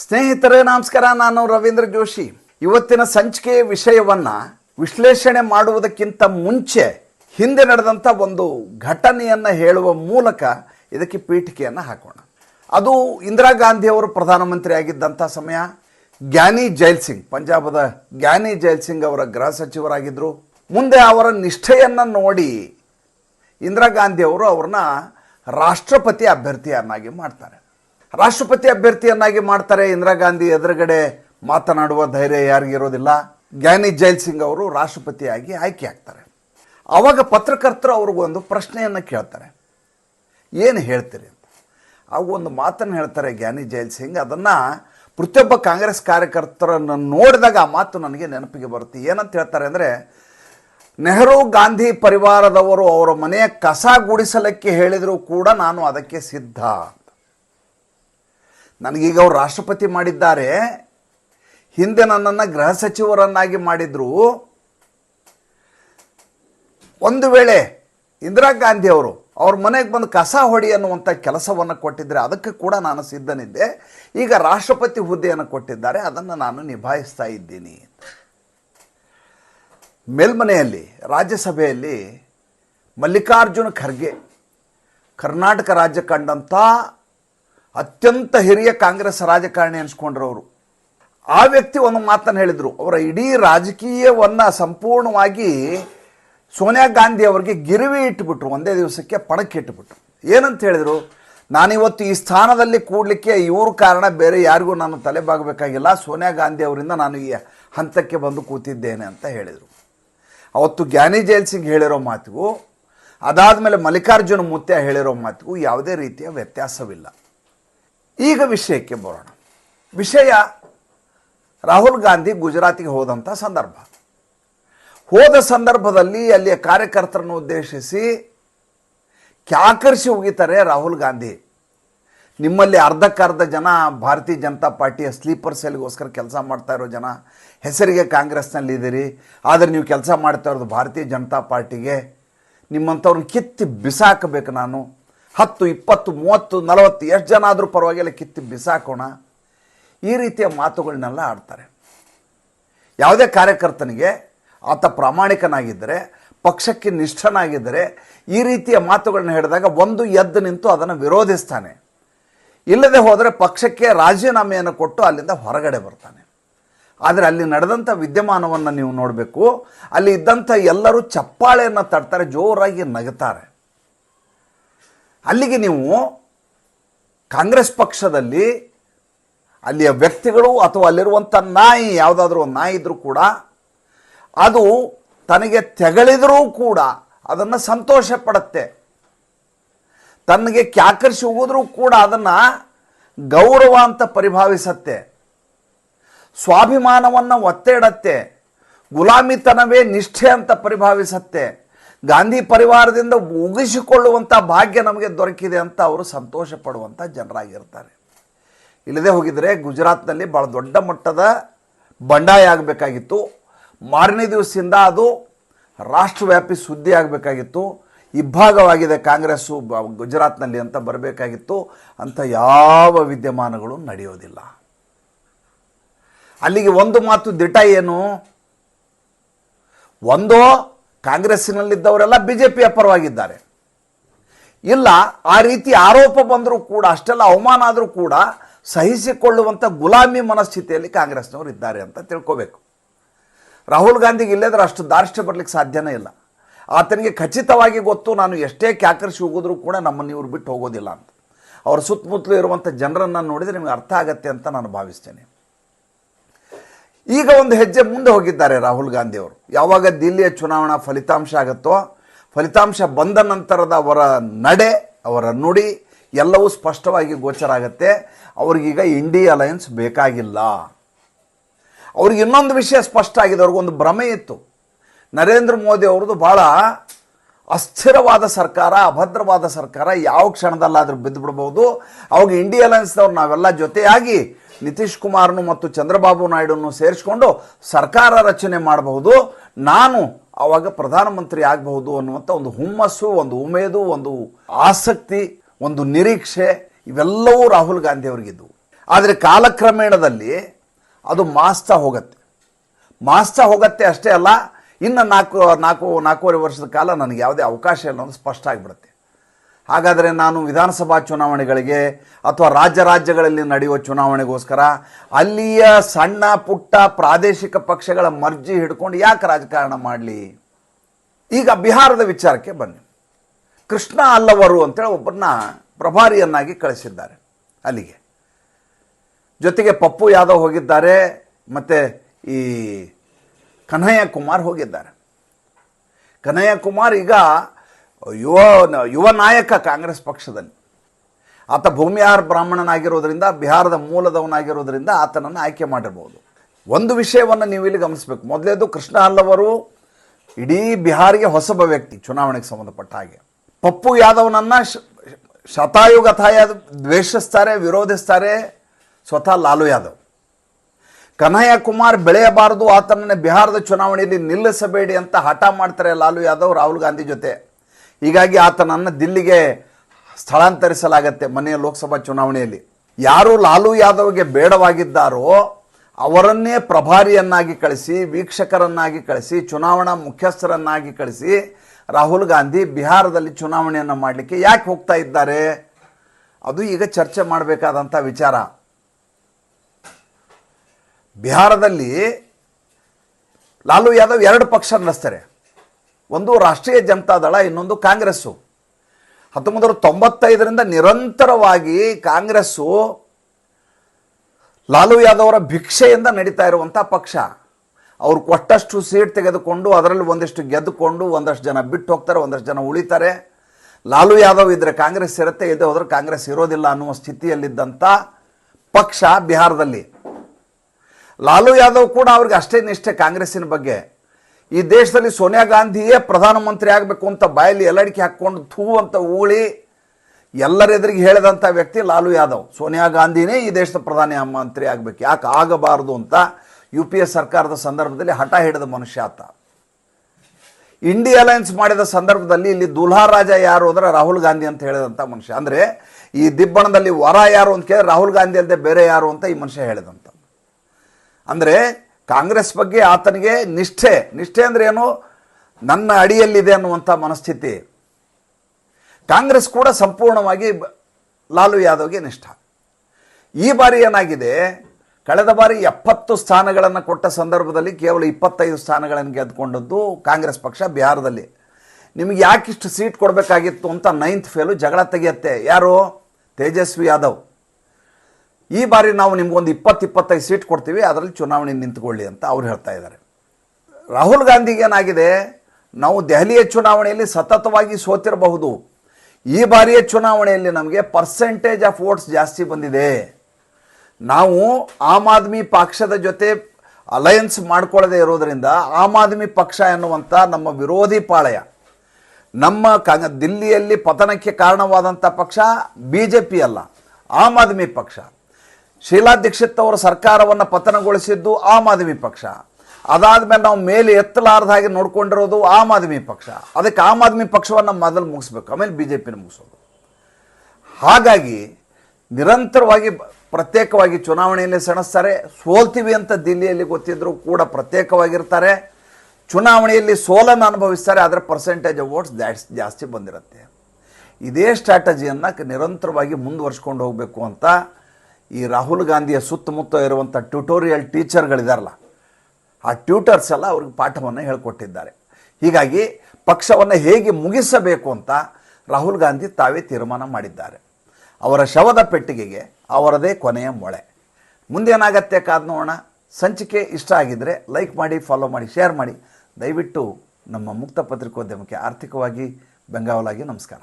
ಸ್ನೇಹಿತರೇ, ನಮಸ್ಕಾರ. ನಾನು ರವೀಂದ್ರ ಜೋಶಿ. ಇವತ್ತಿನ ಸಂಚಿಕೆಯ ವಿಷಯವನ್ನ ವಿಶ್ಲೇಷಣೆ ಮಾಡುವುದಕ್ಕಿಂತ ಮುಂಚೆ ಹಿಂದೆ ನಡೆದಂಥ ಒಂದು ಘಟನೆಯನ್ನ ಹೇಳುವ ಮೂಲಕ ಇದಕ್ಕೆ ಪೀಠಿಕೆಯನ್ನು ಹಾಕೋಣ. ಅದು ಇಂದಿರಾ ಗಾಂಧಿ ಅವರು ಪ್ರಧಾನಮಂತ್ರಿ ಆಗಿದ್ದಂಥ ಸಮಯ. ಗ್ಯಾನಿ ಜೈಲ್ ಸಿಂಗ್, ಪಂಜಾಬದ ಗ್ಯಾನಿ ಜೈಲ್ ಸಿಂಗ್ ಅವರ ಗೃಹ ಸಚಿವರಾಗಿದ್ದರು ಮುಂದೆ ಅವರ ನಿಷ್ಠೆಯನ್ನು ನೋಡಿ ಇಂದಿರಾ ಗಾಂಧಿ ಅವರು ಅವ್ರನ್ನ ರಾಷ್ಟ್ರಪತಿ ಅಭ್ಯರ್ಥಿಯನ್ನಾಗಿ ಮಾಡ್ತಾರೆ. ರಾಷ್ಟ್ರಪತಿ ಅಭ್ಯರ್ಥಿಯನ್ನಾಗಿ ಮಾಡ್ತಾರೆ ಇಂದಿರಾ ಗಾಂಧಿ ಎದುರುಗಡೆ ಮಾತನಾಡುವ ಧೈರ್ಯ ಯಾರಿಗಿರೋದಿಲ್ಲ ಜ್ಞಾನಿ ಜೈಲ್ ಸಿಂಗ್ ಅವರು ರಾಷ್ಟ್ರಪತಿಯಾಗಿ ಆಯ್ಕೆ ಆಗ್ತಾರೆ. ಆವಾಗ ಪತ್ರಕರ್ತರು ಅವ್ರಿಗೊಂದು ಪ್ರಶ್ನೆಯನ್ನು ಕೇಳ್ತಾರೆ. ಏನು ಹೇಳ್ತೀರಿ ಅಂತ. ಆಗ ಒಂದು ಮಾತನ್ನು ಹೇಳ್ತಾರೆ ಜ್ಞಾನಿ ಜೈಲ್ ಸಿಂಗ್. ಅದನ್ನು ಪ್ರತಿಯೊಬ್ಬ ಕಾಂಗ್ರೆಸ್ ಕಾರ್ಯಕರ್ತರನ್ನು ನೋಡಿದಾಗ ಆ ಮಾತು ನನಗೆ ನೆನಪಿಗೆ ಬರುತ್ತೆ. ಏನಂತ ಹೇಳ್ತಾರೆ ಅಂದರೆ, ನೆಹರು ಗಾಂಧಿ ಪರಿವಾರದವರು ಅವರ ಮನೆಯ ಕಸ ಗುಡಿಸಲಿಕ್ಕೆ ಹೇಳಿದರೂ ಕೂಡ ನಾನು ಅದಕ್ಕೆ ಸಿದ್ಧ. ನನಗೀಗ ಅವರು ರಾಷ್ಟ್ರಪತಿ ಮಾಡಿದ್ದಾರೆ. ಹಿಂದೆ ನನ್ನನ್ನು ಗೃಹ ಸಚಿವರನ್ನಾಗಿ ಮಾಡಿದ್ರು. ಒಂದು ವೇಳೆ ಇಂದಿರಾ ಗಾಂಧಿ ಅವರು ಅವ್ರ ಮನೆಗೆ ಬಂದು ಕಸ ಹೊಡಿ ಅನ್ನುವಂಥ ಕೆಲಸವನ್ನು ಕೊಟ್ಟಿದ್ದರೆ ಅದಕ್ಕೆ ಕೂಡ ನಾನು ಸಿದ್ಧನಿದ್ದೆ. ಈಗ ರಾಷ್ಟ್ರಪತಿ ಹುದ್ದೆಯನ್ನು ಕೊಟ್ಟಿದ್ದಾರೆ, ಅದನ್ನು ನಾನು ನಿಭಾಯಿಸ್ತಾ ಇದ್ದೀನಿ. ಮೇಲ್ಮನೆಯಲ್ಲಿ, ರಾಜ್ಯಸಭೆಯಲ್ಲಿ ಮಲ್ಲಿಕಾರ್ಜುನ ಖರ್ಗೆ ಕರ್ನಾಟಕ ರಾಜ್ಯ ಕಂಡಂಥ ಅತ್ಯಂತ ಹಿರಿಯ ಕಾಂಗ್ರೆಸ್ ರಾಜಕಾರಣಿ ಅನ್ಸ್ಕೊಂಡ್ರವರು ಆ ವ್ಯಕ್ತಿ ಒಂದು ಮಾತನ್ನು ಹೇಳಿದರು, ಅವರ ಇಡೀ ರಾಜಕೀಯವನ್ನು ಸಂಪೂರ್ಣವಾಗಿ ಸೋನಿಯಾ ಗಾಂಧಿ ಅವರಿಗೆ ಗಿರಿವಿ ಇಟ್ಟುಬಿಟ್ರು ಒಂದೇ ದಿವಸಕ್ಕೆ ಪಣಕ್ಕೆ ಇಟ್ಟುಬಿಟ್ರು ಏನಂತ ಹೇಳಿದರು, ನಾನಿವತ್ತು ಈ ಸ್ಥಾನದಲ್ಲಿ ಕೂಡಲಿಕ್ಕೆ ಇವ್ರ ಕಾರಣ ಬೇರೆ ಯಾರಿಗೂ ನಾನು ತಲೆಬಾಗಬೇಕಾಗಿಲ್ಲ, ಸೋನಿಯಾ ಗಾಂಧಿ ಅವರಿಂದ ನಾನು ಈ ಹಂತಕ್ಕೆ ಬಂದು ಕೂತಿದ್ದೇನೆ ಅಂತ ಹೇಳಿದರು. ಅವತ್ತು ಜ್ಞಾನಿ ಜೈಲ್ ಸಿಂಗ್ ಹೇಳಿರೋ ಮಾತಿಗೂ, ಅದಾದಮೇಲೆ ಮಲ್ಲಿಕಾರ್ಜುನ ಮುತ್ಯ ಹೇಳಿರೋ ಮಾತಿಗೂ ಯಾವುದೇ ರೀತಿಯ ವ್ಯತ್ಯಾಸವಿಲ್ಲ. ಈಗ ವಿಷಯಕ್ಕೆ ಬರೋಣ. ವಿಷಯ ರಾಹುಲ್ ಗಾಂಧಿ ಗುಜರಾತಿಗೆ ಹೋದಂಥ ಸಂದರ್ಭ. ಹೋದ ಸಂದರ್ಭದಲ್ಲಿ ಅಲ್ಲಿಯ ಕಾರ್ಯಕರ್ತರನ್ನು ಉದ್ದೇಶಿಸಿ ಕ್ಯಾಕರಿಸಿ ಹೋಗಿತಾರೆ ರಾಹುಲ್ ಗಾಂಧಿ. ನಿಮ್ಮಲ್ಲಿ ಅರ್ಧಕ್ಕರ್ಧ ಜನ ಭಾರತೀಯ ಜನತಾ ಪಾರ್ಟಿಯ ಸ್ಲೀಪರ್ ಸೆಲ್ಗೋಸ್ಕರ ಕೆಲಸ ಮಾಡ್ತಾ ಇರೋ ಜನ ಹೆಸರಿಗೆ ಕಾಂಗ್ರೆಸ್ನಲ್ಲಿ ಇದ್ದೀರಿ. ಆದರೆ ನೀವು ಕೆಲಸ ಮಾಡ್ತಾ ಇರೋದು ಭಾರತೀಯ ಜನತಾ ಪಾರ್ಟಿಗೆ. ನಿಮ್ಮಂಥವ್ರನ್ನ ಕಿತ್ತಿ ಬಿಸಾಕಬೇಕು ನಾನು. ಹತ್ತು, ಇಪ್ಪತ್ತು, ಮೂವತ್ತು, ನಲವತ್ತು, ಎಷ್ಟು ಜನ ಆದರೂ ಪರವಾಗಿಲ್ಲ ಕಿತ್ತಿ ಬಿಸಾಕೋಣ. ಈ ರೀತಿಯ ಮಾತುಗಳನ್ನೆಲ್ಲ ಆಡ್ತಾರೆ. ಯಾವುದೇ ಕಾರ್ಯಕರ್ತನಿಗೆ ಆತ ಪ್ರಾಮಾಣಿಕನಾಗಿದ್ದರೆ, ಪಕ್ಷಕ್ಕೆ ನಿಷ್ಠನಾಗಿದ್ದರೆ, ಈ ರೀತಿಯ ಮಾತುಗಳನ್ನ ಹೇಳಿದಾಗ ಒಂದು ಎದ್ದು ನಿಂತು ಅದನ್ನು ವಿರೋಧಿಸ್ತಾನೆ. ಇಲ್ಲದೆ ಹೋದರೆ ಪಕ್ಷಕ್ಕೆ ರಾಜೀನಾಮೆಯನ್ನು ಕೊಟ್ಟು ಅಲ್ಲಿಂದ ಹೊರಗಡೆ ಬರ್ತಾನೆ. ಆದರೆ ಅಲ್ಲಿ ನಡೆದಂಥ ವಿದ್ಯಮಾನವನ್ನು ನೀವು ನೋಡಬೇಕು. ಅಲ್ಲಿ ಇದ್ದಂಥ ಎಲ್ಲರೂ ಚಪ್ಪಾಳೆಯನ್ನು ತಡ್ತಾರೆ ಜೋರಾಗಿ ನಗುತ್ತಾರೆ ಅಲ್ಲಿಗೆ ನೀವು ಕಾಂಗ್ರೆಸ್ ಪಕ್ಷದಲ್ಲಿ ಅಲ್ಲಿಯ ವ್ಯಕ್ತಿಗಳು ಅಥವಾ ಅಲ್ಲಿರುವಂಥ ನಾಯಿ, ಯಾವುದಾದ್ರೂ ಒಂದು ನಾಯಿ ಇದ್ದರೂ ಕೂಡ ಅದು ತನಗೆ ತೆಗಳಿದರೂ ಕೂಡ ಅದನ್ನು ಸಂತೋಷ ಪಡುತ್ತೆ. ತನಗೆ ಕ್ಯಾಕರಿಸಿ ಹೋಗಿದ್ರೂ ಕೂಡ ಅದನ್ನು ಗೌರವ ಅಂತ ಪರಿಭಾವಿಸತ್ತೆ. ಸ್ವಾಭಿಮಾನವನ್ನು ಒತ್ತೆ ಇಡತ್ತೆ ಗುಲಾಮಿತನವೇ ನಿಷ್ಠೆ ಅಂತ ಪರಿಭಾವಿಸತ್ತೆ. ಗಾಂಧಿ ಪರಿವಾರದಿಂದ ಮುಗಿಸಿಕೊಳ್ಳುವಂಥ ಭಾಗ್ಯ ನಮಗೆ ದೊರಕಿದೆ ಅಂತ ಅವರು ಸಂತೋಷ ಪಡುವಂಥ ಜನರಾಗಿರ್ತಾರೆ. ಇಲ್ಲದೆ ಹೋಗಿದರೆ ಗುಜರಾತ್ನಲ್ಲಿ ಭಾಳ ದೊಡ್ಡ ಮಟ್ಟದ ಬಂಡಾಯ ಆಗಬೇಕಾಗಿತ್ತು. ಮಾರನೇ ದಿವಸದಿಂದ ಅದು ರಾಷ್ಟ್ರವ್ಯಾಪಿ ಸುದ್ದಿ ಆಗಬೇಕಾಗಿತ್ತು. ಇಬ್ಬಾಗವಾಗಿದೆ ಕಾಂಗ್ರೆಸ್ಸು ಗುಜರಾತ್ನಲ್ಲಿ ಅಂತ ಬರಬೇಕಾಗಿತ್ತು. ಅಂತ ಯಾವ ವಿದ್ಯಮಾನಗಳು ನಡೆಯೋದಿಲ್ಲ. ಅಲ್ಲಿಗೆ ಒಂದು ಮಾತು ದಿಟ ಏನು? ಒಂದು ಕಾಂಗ್ರೆಸ್ಸಿನಲ್ಲಿದ್ದವರೆಲ್ಲ ಬಿ ಜೆ ಪಿಯ ಪರವಾಗಿದ್ದಾರೆ. ಇಲ್ಲ, ಆ ರೀತಿ ಆರೋಪ ಬಂದರೂ ಕೂಡ, ಅಷ್ಟೆಲ್ಲ ಅವಮಾನ ಆದರೂ ಕೂಡ ಸಹಿಸಿಕೊಳ್ಳುವಂಥ ಗುಲಾಮಿ ಮನಸ್ಥಿತಿಯಲ್ಲಿ ಕಾಂಗ್ರೆಸ್ನವರು ಇದ್ದಾರೆ ಅಂತ ತಿಳ್ಕೋಬೇಕು. ರಾಹುಲ್ ಗಾಂಧಿಗೆ ಇಲ್ಲದ್ರೆ ಅಷ್ಟು ದಾರ್ಷ್ಟ್ಯ ಬರಲಿಕ್ಕೆ ಸಾಧ್ಯನೇ ಇಲ್ಲ. ಆತನಿಗೆ ಖಚಿತವಾಗಿ ಗೊತ್ತು, ನಾನು ಎಷ್ಟೇ ಕ್ಯಾಕರಿಸಿ ಹೋಗಿದ್ರೂ ಕೂಡ ನಮ್ಮನ್ನು ಇವ್ರು ಬಿಟ್ಟು ಹೋಗೋದಿಲ್ಲ ಅಂತ. ಅವರ ಸುತ್ತಮುತ್ತಲು ಇರುವಂಥ ಜನರನ್ನು ನೋಡಿದರೆ ನಿಮಗೆ ಅರ್ಥ ಆಗತ್ತೆ ಅಂತ ನಾನು ಭಾವಿಸ್ತೇನೆ. ಈಗ ಒಂದು ಹೆಜ್ಜೆ ಮುಂದೆ ಹೋಗಿದ್ದಾರೆ ರಾಹುಲ್ ಗಾಂಧಿ ಅವರು ಯಾವಾಗ ದಿಲ್ಲಿಯ ಚುನಾವಣಾ ಫಲಿತಾಂಶ ಆಗುತ್ತೋ, ಫಲಿತಾಂಶ ಬಂದ ನಂತರದ ಅವರ ನಡೆ, ಅವರ ನುಡಿ ಎಲ್ಲವೂ ಸ್ಪಷ್ಟವಾಗಿ ಗೋಚರ ಆಗುತ್ತೆ. ಅವ್ರಿಗೀಗ ಇಂಡಿ ಅಲಯನ್ಸ್ ಬೇಕಾಗಿಲ್ಲ. ಅವ್ರಿಗೆ ಇನ್ನೊಂದು ವಿಷಯ ಸ್ಪಷ್ಟ ಆಗಿದೆ. ಅವ್ರಿಗೊಂದು ಭ್ರಮೆ ಇತ್ತು. ನರೇಂದ್ರ ಮೋದಿ ಅವ್ರದ್ದು ಭಾಳ ಅಸ್ಥಿರವಾದ ಸರ್ಕಾರ, ಅಭದ್ರವಾದ ಸರ್ಕಾರ. ಯಾವ ಕ್ಷಣದಲ್ಲಾದರೂ ಬಿದ್ದು ಬಿಡ್ಬೋದು ಅವಾಗ ಇಂಡಿಯಾ ಅಲಯನ್ಸ್ದವ್ರು ನಾವೆಲ್ಲ ಜೊತೆಯಾಗಿ ನಿತೀಶ್ ಕುಮಾರ್ನು ಮತ್ತು ಚಂದ್ರಬಾಬು ನಾಯ್ಡುನು ಸೇರಿಸ್ಕೊಂಡು ಸರ್ಕಾರ ರಚನೆ ಮಾಡಬಹುದು. ನಾನು ಆವಾಗ ಪ್ರಧಾನಮಂತ್ರಿ ಆಗಬಹುದು ಅನ್ನುವಂಥ ಒಂದು ಹುಮ್ಮಸ್ಸು, ಒಂದು ಉಮೇದು, ಒಂದು ಆಸಕ್ತಿ, ಒಂದು ನಿರೀಕ್ಷೆ ಇವೆಲ್ಲವೂ ರಾಹುಲ್ ಗಾಂಧಿ ಅವರಿಗಿದ್ದವು ಆದರೆ ಕಾಲಕ್ರಮೇಣದಲ್ಲಿ ಅದು ಮಾಸ್ತಾ ಹೋಗುತ್ತೆ. ಮಾಸ್ತಾ ಹೋಗುತ್ತೆ ಅಷ್ಟೇ ಅಲ್ಲ, ಇನ್ನು ನಾಲ್ಕು ನಾಲ್ಕು, ನಾಲ್ಕೂವರೆ ವರ್ಷದ ಕಾಲ ನನಗೆ ಯಾವುದೇ ಅವಕಾಶ ಇಲ್ಲ ಅನ್ನೋದು ಸ್ಪಷ್ಟ ಆಗಿಬಿಡುತ್ತೆ. ಹಾಗಾದರೆ ನಾನು ವಿಧಾನಸಭಾ ಚುನಾವಣೆಗಳಿಗೆ ಅಥವಾ ರಾಜ್ಯ ರಾಜ್ಯಗಳಲ್ಲಿ ನಡೆಯುವ ಚುನಾವಣೆಗೋಸ್ಕರ ಅಲ್ಲಿಯ ಸಣ್ಣ ಪುಟ್ಟ ಪ್ರಾದೇಶಿಕ ಪಕ್ಷಗಳ ಮರ್ಜಿ ಹಿಡ್ಕೊಂಡು ಯಾಕೆ ರಾಜಕಾರಣ ಮಾಡಲಿ? ಈಗ ಬಿಹಾರದ ವಿಚಾರಕ್ಕೆ ಬನ್ನಿ. ಕೃಷ್ಣ ಅಲ್ಲವರು ಅಂತೇಳಿ ಒಬ್ಬರನ್ನ ಪ್ರಭಾರಿಯನ್ನಾಗಿ ಕಳಿಸಿದ್ದಾರೆ ಅಲ್ಲಿಗೆ. ಜೊತೆಗೆ ಪಪ್ಪು ಯಾದವ್ ಹೋಗಿದ್ದಾರೆ, ಮತ್ತು ಈ ಕನ್ಹಯ್ಯ ಕುಮಾರ್ ಹೋಗಿದ್ದಾರೆ. ಕನ್ಹಯ್ಯ ಕುಮಾರ್ ಈಗ ಯುವ ಯುವ ನಾಯಕ ಕಾಂಗ್ರೆಸ್ ಪಕ್ಷದಲ್ಲಿ. ಆತ ಭೂಮಿಯಾರ್ ಬ್ರಾಹ್ಮಣನಾಗಿರೋದ್ರಿಂದ, ಬಿಹಾರದ ಮೂಲದವನಾಗಿರೋದ್ರಿಂದ ಆತನನ್ನು ಆಯ್ಕೆ ಮಾಡಿರ್ಬೋದು. ಒಂದು ವಿಷಯವನ್ನು ನೀವು ಇಲ್ಲಿ ಗಮನಿಸಬೇಕು. ಮೊದಲೇದು ಕೃಷ್ಣ ಅಲ್ಲವರು ಇಡೀ ಬಿಹಾರಿಗೆ ಹೊಸಬ ವ್ಯಕ್ತಿ, ಚುನಾವಣೆಗೆ ಸಂಬಂಧಪಟ್ಟ ಹಾಗೆ. ಪಪ್ಪು ಯಾದವ್ನನ್ನು ಶತಾಯುಗತಾಯ ದ್ವೇಷಿಸ್ತಾರೆ, ವಿರೋಧಿಸ್ತಾರೆ ಸ್ವತಃ ಲಾಲು ಯಾದವ್. ಕನ್ಹಯ್ಯ ಕುಮಾರ್ ಬೆಳೆಯಬಾರದು, ಆತನನ್ನು ಬಿಹಾರದ ಚುನಾವಣೆಯಲ್ಲಿ ನಿಲ್ಲಿಸಬೇಡಿ ಅಂತ ಹಠ ಮಾಡ್ತಾರೆ ಲಾಲು ಯಾದವ್, ರಾಹುಲ್ ಗಾಂಧಿ ಜೊತೆ. ಹೀಗಾಗಿ ಆತನನ್ನು ದಿಲ್ಲಿಗೆ ಸ್ಥಳಾಂತರಿಸಲಾಗತ್ತೆ ಮನೆಯ ಲೋಕಸಭಾ ಚುನಾವಣೆಯಲ್ಲಿ. ಯಾರು ಲಾಲು ಯಾದವ್ಗೆ ಬೇಡವಾಗಿದ್ದಾರೋ ಅವರನ್ನೇ ಪ್ರಭಾರಿಯನ್ನಾಗಿ ಕಳಿಸಿ, ವೀಕ್ಷಕರನ್ನಾಗಿ ಕಳಿಸಿ, ಚುನಾವಣಾ ಮುಖ್ಯಸ್ಥರನ್ನಾಗಿ ಕಳಿಸಿ ರಾಹುಲ್ ಗಾಂಧಿ ಬಿಹಾರದಲ್ಲಿ ಚುನಾವಣೆಯನ್ನು ಮಾಡಲಿಕ್ಕೆ ಯಾಕೆ ಹೋಗ್ತಾ ಇದ್ದಾರೆ? ಅದು ಈಗ ಚರ್ಚೆ ಮಾಡಬೇಕಾದಂಥ ವಿಚಾರ. ಬಿಹಾರದಲ್ಲಿ ಲಾಲು ಯಾದವ್ ಎರಡು ಪಕ್ಷ ನಡೆಸ್ತಾರೆ. ಒಂದು ರಾಷ್ಟ್ರೀಯ ಜನತಾ ದಳ, ಇನ್ನೊಂದು ಕಾಂಗ್ರೆಸ್ಸು. ಹತ್ತೊಂಬತ್ತು ನೂರ ತೊಂಬತ್ತೈದರಿಂದ ನಿರಂತರವಾಗಿ ಕಾಂಗ್ರೆಸ್ಸು ಲಾಲು ಯಾದವ್ ಭಿಕ್ಷೆಯಿಂದ ನಡೀತಾ ಇರುವಂಥ ಪಕ್ಷ. ಅವ್ರು ಕೊಟ್ಟಷ್ಟು ಸೀಟ್ ತೆಗೆದುಕೊಂಡು ಅದರಲ್ಲಿ ಒಂದಿಷ್ಟು ಗೆದ್ದುಕೊಂಡು ಒಂದಷ್ಟು ಜನ ಬಿಟ್ಟು ಹೋಗ್ತಾರೆ, ಒಂದಷ್ಟು ಜನ ಉಳಿತಾರೆ. ಲಾಲು ಯಾದವ್ ಇದ್ದರೆ ಕಾಂಗ್ರೆಸ್ ಇರುತ್ತೆ ಇದೆ ಹೋದ್ರೆ ಕಾಂಗ್ರೆಸ್ ಇರೋದಿಲ್ಲ ಅನ್ನುವ ಸ್ಥಿತಿಯಲ್ಲಿದ್ದಂಥ ಪಕ್ಷ ಬಿಹಾರದಲ್ಲಿ. ಲಾಲು ಯಾದವ್ ಕೂಡ ಅವ್ರಿಗೆ ಅಷ್ಟೇ ನಿಷ್ಠೆ ಕಾಂಗ್ರೆಸ್ಸಿನ ಬಗ್ಗೆ. ಈ ದೇಶದಲ್ಲಿ ಸೋನಿಯಾ ಗಾಂಧಿಯೇ ಪ್ರಧಾನಮಂತ್ರಿ ಆಗಬೇಕು ಅಂತ ಬಾಯಲ್ಲಿ ಎಲ್ಲಡಿಕೆ ಹಾಕ್ಕೊಂಡು ಥೂ ಅಂತ ಊಳಿ ಎಲ್ಲರೆದುರಿಗೆ ಹೇಳಿದಂಥ ವ್ಯಕ್ತಿ ಲಾಲು ಯಾದವ್. ಸೋನಿಯಾ ಗಾಂಧಿನೇ ಈ ದೇಶದ ಪ್ರಧಾನಿ ಮಂತ್ರಿ ಆಗಬೇಕು. ಯಾಕೆ ಆಗಬಾರದು ಅಂತ ಯು ಪಿ ಎ ಸರ್ಕಾರದ ಸಂದರ್ಭದಲ್ಲಿ ಹಠ ಹಿಡಿದ ಮನುಷ್ಯ ಆತ. ಇಂಡಿ ಅಲಯನ್ಸ್ ಮಾಡಿದ ಸಂದರ್ಭದಲ್ಲಿ ಇಲ್ಲಿ ದುಲ್ಹಾ ರಾಜ ಯಾರು ಅಂದರೆ ರಾಹುಲ್ ಗಾಂಧಿ ಅಂತ ಹೇಳಿದಂಥ ಮನುಷ್ಯ. ಅಂದರೆ ಈ ದಿಬ್ಬಣದಲ್ಲಿ ವರ ಯಾರು ಅಂತ ಕೇಳಿದ್ರೆ ರಾಹುಲ್ ಗಾಂಧಿ ಅಲ್ಲದೆ ಬೇರೆ ಯಾರು ಅಂತ ಈ ಮನುಷ್ಯ ಹೇಳಿದಂಥ ಅಂದರೆ ಕಾಂಗ್ರೆಸ್ ಬಗ್ಗೆ ಆತನಿಗೆ ನಿಷ್ಠೆ. ನಿಷ್ಠೆ ಅಂದರೆ ಏನು? ನನ್ನ ಅಡಿಯಲ್ಲಿದೆ ಅನ್ನುವಂಥ ಮನಸ್ಥಿತಿ. ಕಾಂಗ್ರೆಸ್ ಕೂಡ ಸಂಪೂರ್ಣವಾಗಿ ಲಾಲು ಯಾದವ್ಗೆ ನಿಷ್ಠ. ಈ ಬಾರಿ ಏನಾಗಿದೆ? ಕಳೆದ ಬಾರಿ ಎಪ್ಪತ್ತು ಸ್ಥಾನಗಳನ್ನು ಕೊಟ್ಟ ಸಂದರ್ಭದಲ್ಲಿ ಕೇವಲ ಇಪ್ಪತ್ತೈದು ಸ್ಥಾನಗಳನ್ನು ಗೆದ್ದುಕೊಂಡದ್ದು ಕಾಂಗ್ರೆಸ್ ಪಕ್ಷ ಬಿಹಾರದಲ್ಲಿ. ನಿಮಗೆ ಯಾಕಿಷ್ಟು ಸೀಟ್ ಕೊಡಬೇಕಾಗಿತ್ತು ಅಂತ ನೈನ್ತ್ ಫೇಲು ಜಗಳ ತೆಗೆಯತ್ತೆ. ಯಾರು? ತೇಜಸ್ವಿ ಯಾದವ್. ಈ ಬಾರಿ ನಾವು ನಿಮ್ಗೊಂದು ಇಪ್ಪತ್ತು ಇಪ್ಪತ್ತೈದು ಸೀಟ್ ಕೊಡ್ತೀವಿ, ಅದರಲ್ಲಿ ಚುನಾವಣೆ ನಿಂತ್ಕೊಳ್ಳಿ ಅಂತ ಅವ್ರು ಹೇಳ್ತಾ ಇದ್ದಾರೆ. ರಾಹುಲ್ ಗಾಂಧಿಗೆ ಏನಾಗಿದೆ, ನಾವು ದೆಹಲಿಯ ಚುನಾವಣೆಯಲ್ಲಿ ಸತತವಾಗಿ ಸೋತಿರಬಹುದು. ಈ ಬಾರಿಯ ಚುನಾವಣೆಯಲ್ಲಿ ನಮಗೆ ಪರ್ಸೆಂಟೇಜ್ ಆಫ್ ವೋಟ್ಸ್ ಜಾಸ್ತಿ ಬಂದಿದೆ. ನಾವು ಆಮ್ ಆದ್ಮಿ ಪಕ್ಷದ ಜೊತೆ ಅಲಯನ್ಸ್ ಮಾಡ್ಕೊಳ್ಳದೆ ಇರೋದರಿಂದ ಆಮ್ ಆದ್ಮಿ ಪಕ್ಷ ಎನ್ನುವಂಥ ನಮ್ಮ ವಿರೋಧಿ ಪಾಳಯ, ನಮ್ಮ ಕಾಂಗ ದಿಲ್ಲಿಯಲ್ಲಿ ಪತನಕ್ಕೆ ಕಾರಣವಾದಂಥ ಪಕ್ಷ ಬಿ ಜೆ ಪಿ ಅಲ್ಲ, ಆಮ್ ಆದ್ಮಿ ಪಕ್ಷ. ಶೀಲಾ ದೀಕ್ಷಿತ್ ಅವರ ಸರ್ಕಾರವನ್ನು ಪತನಗೊಳಿಸಿದ್ದು ಆಮ್ ಆದ್ಮಿ ಪಕ್ಷ. ಅದಾದ್ಮೇಲೆ ನಾವು ಮೇಲೆ ಎತ್ತಲಾರದ ಹಾಗೆ ನೋಡ್ಕೊಂಡಿರೋದು ಆಮ್ ಆದ್ಮಿ ಪಕ್ಷ. ಅದಕ್ಕೆ ಆಮ್ ಆದ್ಮಿ ಪಕ್ಷವನ್ನು ಮೊದಲು ಮುಗಿಸ್ಬೇಕು. ಆಮೇಲೆ ಬಿ ಜೆ ಪಿನ ಮುಗಿಸೋದು. ಹಾಗಾಗಿ ನಿರಂತರವಾಗಿ ಪ್ರತ್ಯೇಕವಾಗಿ ಚುನಾವಣೆಯಲ್ಲಿ ಸೆಣಸ್ತಾರೆ. ಸೋಲ್ತೀವಿ ಅಂತ ದಿಲ್ಲಿಯಲ್ಲಿ ಗೊತ್ತಿದ್ದರೂ ಕೂಡ ಪ್ರತ್ಯೇಕವಾಗಿರ್ತಾರೆ. ಚುನಾವಣೆಯಲ್ಲಿ ಸೋಲನ್ನು ಅನುಭವಿಸ್ತಾರೆ. ಅದರ ಪರ್ಸೆಂಟೇಜ್ ಆಫ್ ವೋಟ್ಸ್ ದ್ಯಾಟ್ಸ್ ಜಾಸ್ತಿ ಬಂದಿರುತ್ತೆ. ಇದೇ ಸ್ಟ್ರಾಟಜಿಯನ್ನು ನಿರಂತರವಾಗಿ ಮುಂದುವರ್ಸ್ಕೊಂಡು ಹೋಗಬೇಕು ಅಂತ ಈ ರಾಹುಲ್ ಗಾಂಧಿಯ ಸುತ್ತಮುತ್ತ ಇರುವಂಥ ಟ್ಯೂಟೋರಿಯಲ್ ಟೀಚರ್ಗಳಿದಾರಲ್ಲ ಆ ಟ್ಯೂಟರ್ಸ್ ಎಲ್ಲ ಅವ್ರಿಗೆ ಪಾಠವನ್ನು ಹೇಳ್ಕೊಟ್ಟಿದ್ದಾರೆ. ಹೀಗಾಗಿ ಪಕ್ಷವನ್ನು ಹೇಗೆ ಮುಗಿಸಬೇಕು ಅಂತ ರಾಹುಲ್ ಗಾಂಧಿ ತಾವೇ ತೀರ್ಮಾನ ಮಾಡಿದ್ದಾರೆ. ಅವರ ಶವದ ಪೆಟ್ಟಿಗೆಗೆ ಅವರದೇ ಕೊನೆಯ ಮೊಳೆ. ಮುಂದೇನಾಗತ್ತೆ ಕಾದ್ ನೋಡೋಣ. ಸಂಚಿಕೆ ಇಷ್ಟ ಆಗಿದ್ದರೆ ಲೈಕ್ ಮಾಡಿ ಫಾಲೋ ಮಾಡಿ ಶೇರ್ ಮಾಡಿ. ದಯವಿಟ್ಟು ನಮ್ಮ ಮುಕ್ತ ಪತ್ರಿಕೋದ್ಯಮಕ್ಕೆ ಆರ್ಥಿಕವಾಗಿ ಬೆಂಗಾವಲಾಗಿ ನಮಸ್ಕಾರ.